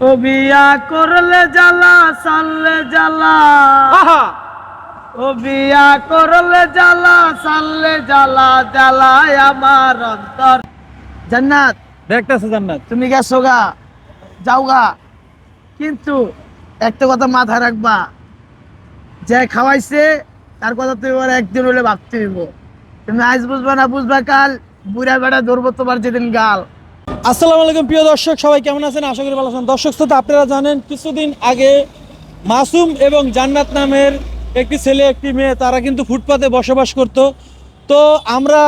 ও বিয়া করলে জ্বালা সাললে জ্বালা। আহা! ও বিয়া করলে জ্বালা সাললে জ্বালা জ্বালায় আমার অন্তর। জান্নাত দেখতেছে জান্নাত। তুমি গেছো গা যাও গা। কিন্তু একটা কথা মাথায় রাখবা যে খাওয়াইছে তার কথা তুমি এবার একদিন হলে ভাবতে হইব। তুমি আজ বুঝবা না বুঝবা কাল বুড়া বেড়া ধরবো তোমার যেদিন গাল। আসসালামু আলাইকুম প্রিয় দর্শক সবাই কেমন আছেন? আশা করি ভালো আছেন। দর্শক শ্রোতা আপনারা জানেন কিছুদিন আগে মাসুম এবং জান্নাত নামের একটি ছেলে একটি মেয়ে তারা কিন্তু ফুটপাতে বসবাস করত। তো আমরা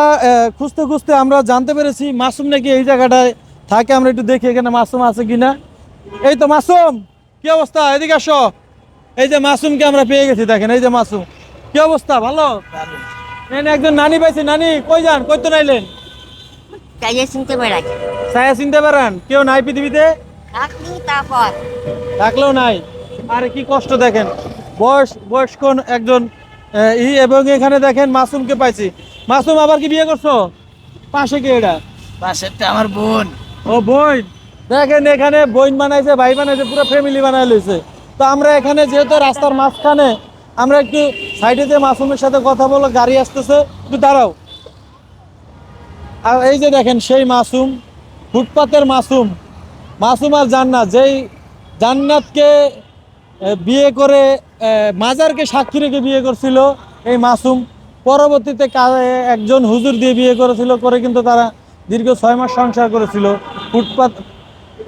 খুঁজতে খুঁজতে আমরা জানতে পেরেছি মাসুম নাকি এই জায়গাটায় থাকে। আমরা একটু দেখি এখানে মাসুম আছে কি না এই তো মাসুম কি অবস্থা? এদিকে আসো। এই যে মাসুমকে আমরা পেয়ে গেছি দেখেন এই যে মাসুম। কি অবস্থা? ভালো? একজন নানি পাইছি। নানি কই যান? কই তো নাইলেন? কাজে শুনতে বেড়াই ছায়া চিনতে পারেন কেউ নাই পৃথিবীতে? থাকলি তারপর। থাকলেও নাই। আরে কি কষ্ট দেখেন। বয়স বয়স্ক একজন ই এবং এখানে দেখেন মাসুমকে পাইছি। মাসুম আবার কি বিয়ে করছ? পাশে কে এটা পাশেরটা আমার বোন। ও বোন? দেখেন এখানে বোন বানাইছে ভাই বানাইছে পুরো ফ্যামিলি বানাই লইছে। তো আমরা এখানে যেহেতু রাস্তার মাঝখানে আমরা একটু সাইডে যে মাসুমের সাথে কথা বলো গাড়ি আসতেছে একটু দাঁড়াও। আর এই যে দেখেন সেই মাসুম, ফুটপাতের মাসুম মাসুম আর জান্নাত, যেই জান্নাতকে বিয়ে করে মাজারকে সাক্ষী রেখে বিয়ে করছিল এই মাসুম। পরবর্তীতে একজন হুজুর দিয়ে বিয়ে করেছিল, করে কিন্তু তারা দীর্ঘ ছয় মাস সংসার করেছিল। ফুটপাত,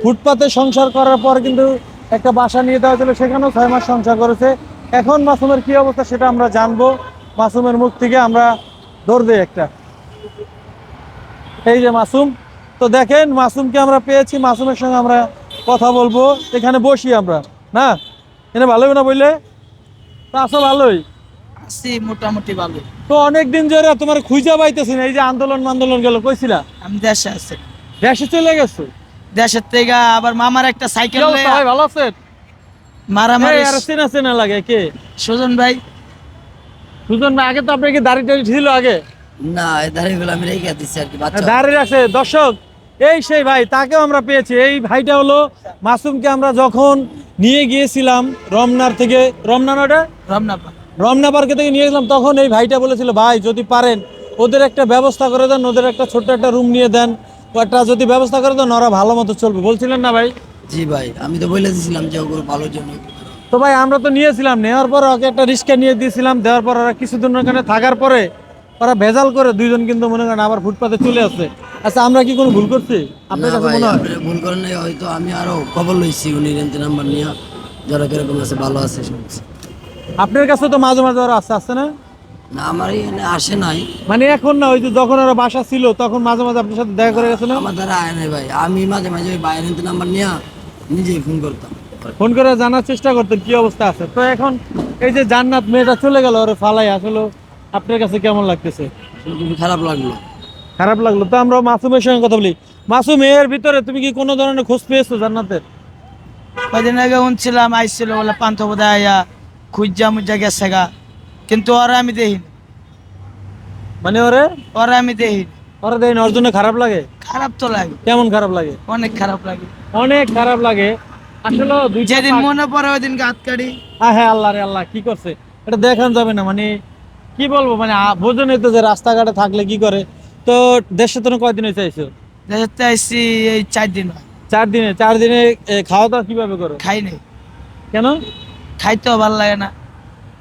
ফুটপাতে সংসার করার পর কিন্তু একটা বাসা নিয়ে দেওয়া ছিল সেখানেও ছয় মাস সংসার করেছে। এখন মাসুমের কি অবস্থা সেটা আমরা জানব। মাসুমের মুখ থেকে আমরা দিই একটা। এই যে মাসুম তো দেখেন মাসুমকে আমরা পেয়েছি মাসুমের সঙ্গে আমরা কথা বলব। এখানে বসি আমরা না? এখানে ভালোই না বললে? তো আসো ভালোই? আছি মোটামুটি ভালো। তো অনেক দিন ধরে তোমার খুঁজা পাইতেছি না এই যে আন্দোলন আন্দোলন গেল কইছিলা? আমি দেশে আছি। দেশে চলে গেছো? দেশের থেকে আবার মামার একটা সাইকেল ভাই ভালো আছেন? মারামারি আর চেনা চেনা লাগে কে? সুজন ভাই। সুজন ভাই আগে তো আপনার কি দাড়ি টাড়ি ছিল আগে। না এই দাড়িগুলো আমি রেখে দিচ্ছি আর কি বাচ্চা। দাঁড়িয়ে রাখছে। দর্শক এই সেই ভাই তাকেও আমরা পেয়েছি। এই ভাইটা হলো মাসুমকে আমরা যখন নিয়ে গিয়েছিলাম রমনার থেকে রমনা নটা রমনাপা রমনা পার্কে। থেকে নিয়ে গেলাম তখন এই ভাইটা বলেছিল ভাই যদি পারেন ওদের একটা ব্যবস্থা করে দেন ওদের একটা ছোট্ট একটা রুম নিয়ে দেন। একটা যদি ব্যবস্থা করে দেন ওরা ভালো মতো চলবে। বলছিলেন না ভাই? জি ভাই আমি তো বলে দিয়েছিলাম যে ওগুলো ভালোর জন্য। তো ভাই আমরা তো নিয়েছিলাম। নেওয়ার পর ওকে একটা রিক্সা নিয়ে দিয়েছিলাম। দেওয়ার পর ওরা কিছুদিন ওখানে থাকার পরে ওরা ভেজাল করে দুইজন কিন্তু মনে করেন আবার ফুটপাতে চলে আসছে। আচ্ছা আমরা কি কোনো ভুল করছি? আপনার কাছে মনে হয়? ভুল করেন নাই হয়তো আমি আরও খবর লইছি উনি রেন্ট নাম্বার নিয়ে। যারা কীরকম আছে ভালো আছে শুনছি আপনার কাছে তো মাঝে মাঝে ওরা আসছে আসছে না? না আমার এখানে আসে নাই। মানে এখন না ওই যে যখন ওরা বাসা ছিল তখন মাঝে মাঝে আপনার সাথে দেখা করে গেছে না? আমার দ্বারা আয় নাই ভাই। আমি মাঝে মাঝে ওই রেন্ট নাম্বার নিয়ে নিজেই ফোন করতাম। ফোন করে জানার চেষ্টা করতেন কি অবস্থা আছে? তো এখন এই যে জান্নাত মেয়েটা চলে গেল ওরে ফালাই আসলে আপনার কাছে কেমন লাগতেছে? খারাপ লাগল। খারাপ লাগল। তো আমরা মাসুমের সঙ্গে কথা বলি। মাসুম এর ভিতরে তুমি কি কোনো ধরনের খোঁজ পেয়েছ জান্নাতের কদিন আগে শুনছিলাম আইছিল বলে পান্থ বোধহয় আইয়া খুঁজা মুজা গেছে গা। কিন্তু ওরা আমি দেখিনি। মানে ওরে? ওরা আমি দেখিনি। ওরা দেয় ওর জন্য খারাপ লাগে? খারাপ তো লাগে। কেমন খারাপ লাগে? অনেক খারাপ লাগে। অনেক খারাপ লাগে। আসলে যেদিন মনে পড়ে ওই দিন গাত কাটি হ্যাঁ হ্যাঁ আল্লাহ রে আল্লাহ কি করছে? এটা দেখান যাবে না মানে কি বলব মানে বোঝেনই তো যে রাস্তাঘাটে থাকলে কি করে? তো দেশে তো কয়দিন আইসো দেশে আইসি এই চার দিন। চার দিনে? চার দিনে খাওয়া দাওয়া কীভাবে করো? খাই নাই। কেন? খাইতেও ভালো লাগে না।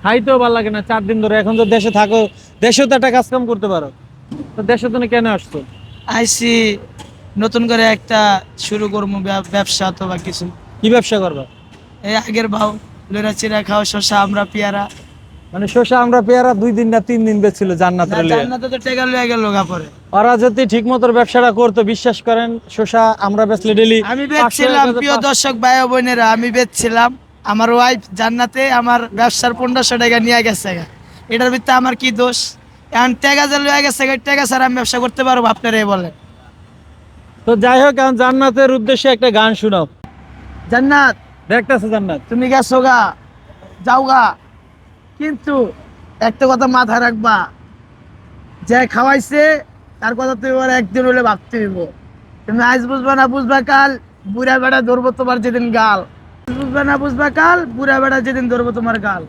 খাইতেও ভালো লাগে না চার দিন ধরে। এখন তো দেশে থাকো দেশেও তো একটা কাজ কাম করতে পারো। তো দেশে তুমি কেন আসছো? আইসি নতুন করে একটা শুরু করব ব্যব- ব্যবসা অথবা কিছু। কি ব্যবসা করবা? এই আগের ভাও লইরা চিরা খাও শশা আমরা পেয়ারা। মানে শসা আমরা পেয়ারা দুই দিন না তিন দিন বেচছিল। জান্নাতে গেল পরে। ওরা যদি ঠিক মতো ব্যবসাটা করতো বিশ্বাস করেন শসা আমরা বেচলে ডেলি আমি বেচছিলাম প্রিয় দর্শক ভাই ও বোনেরা আমি বেচছিলাম। আমার ওয়াইফ জান্নাতে আমার ব্যবসার পনেরোশো টাকা নিয়ে গেছে। এটার ভিতরে আমার কি দোষ? এখন টাকা যে লইয়া গেছে টাকা স্যার আমি ব্যবসা করতে পারব আপনারা বলেন। তো যাই হোক এখন জান্নাতের উদ্দেশ্যে একটা গান শোনাও। জান্নাত। দেখতেছে জান্নাত? তুমি গেছো গা যাও গা। কিন্তু একটা কথা মাথায় রাখবা যে খাওয়াইছে তার কথা তুমি এবার একদিন হলে ভাবতে হইব। তুমি আজ বুঝবা না বুঝবা কাল বুড়া বেড়া ধরবো তোমার যেদিন গাল। বুঝবে না বুঝবা কাল বুড়া বেড়া যেদিন ধরবো তোমার গাল।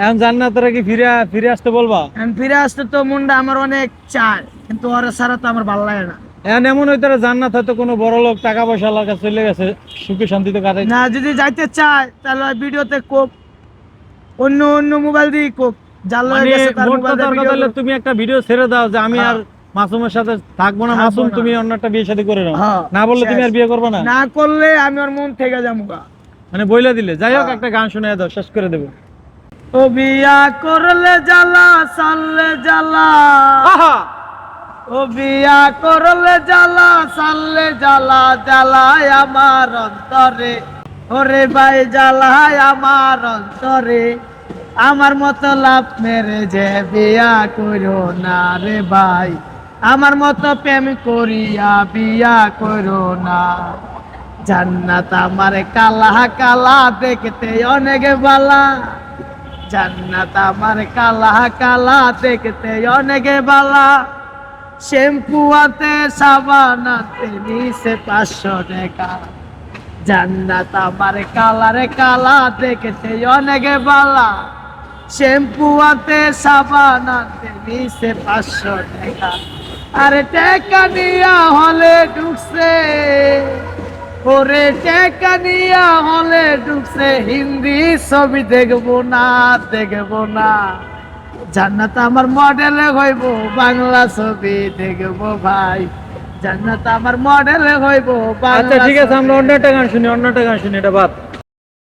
এখন জান্নাতরা কি ফিরে ফিরে আসতে বলবা? এখন ফিরে আসতে তো মুন্ডা আমার অনেক চায় কিন্তু ওরা ছাড়া তো আমার ভালো লাগে না। এখন এমন হইতে জান্নাত হয়তো কোনো বড় লোক টাকা পয়সা আল্লাহর কাছে চলে গেছে সুখে শান্তিতে কাটাই না যদি যাইতে চায় তাহলে ভিডিওতে কোক অন্য অন্য মোবাইল দিয়ে কোক মানে গেছে তার মোবাইল। তুমি একটা ভিডিও ছেড়ে দাও যে আমি হ্যাঁ। আর মাসুমের সাথে থাকব না মাসুম তুমি অন্য একটা বিয়ে শাদী করে নাও। হ্যাঁ, না বললে তুমি আর বিয়ে করবে না। না করলে আমি ওর মন থেকে যাব মানে বইলা দিলে। যাই হোক হ্যাঁ। একটা গান শুনে দাও শেষ করে দেবো। ও বিয়া করলে জ্বালা সাললে জ্বালা। ও বিয়া করলে জ্বালা সাললে জ্বালা জ্বালায় আমার অন্তরে। ওরে ভাই জ্বালায় আমার অন্তরে। আমার মতো লাভ মেরে যে বিয়া করো না রে ভাই। আমার মতো প্রেম করিয়া বিয়া করো না। জান্নাত আমার কালা কালা দেখতে অনেক বালা। জান্নাত আমার কালা কালা দেখতে অনেক বালা। শ্যাম্পু আতে সাবান আতে নিচে পাঁচশো টাকা। জান্নাত আমার কালারে কালা দেখতে অনেক বালা। শ্যাম্পু আতে সাবান আতে নিচে পাঁচশো টাকা। আরে টাকা নিয়া হলে ঢুকছে। ওরে টাকা নিয়া হলে ঢুকছে। হিন্দি ছবি দেখব না দেখব না। জান্নাত আমার মডেলে হইব, বাংলা ছবি দেখব ভাই। জান্নাত আমার মডেল হইব আচ্ছা ঠিক আছে আমরা অন্য একটা গান শুনি অন্য একটা গান শুনি এটা বাদ।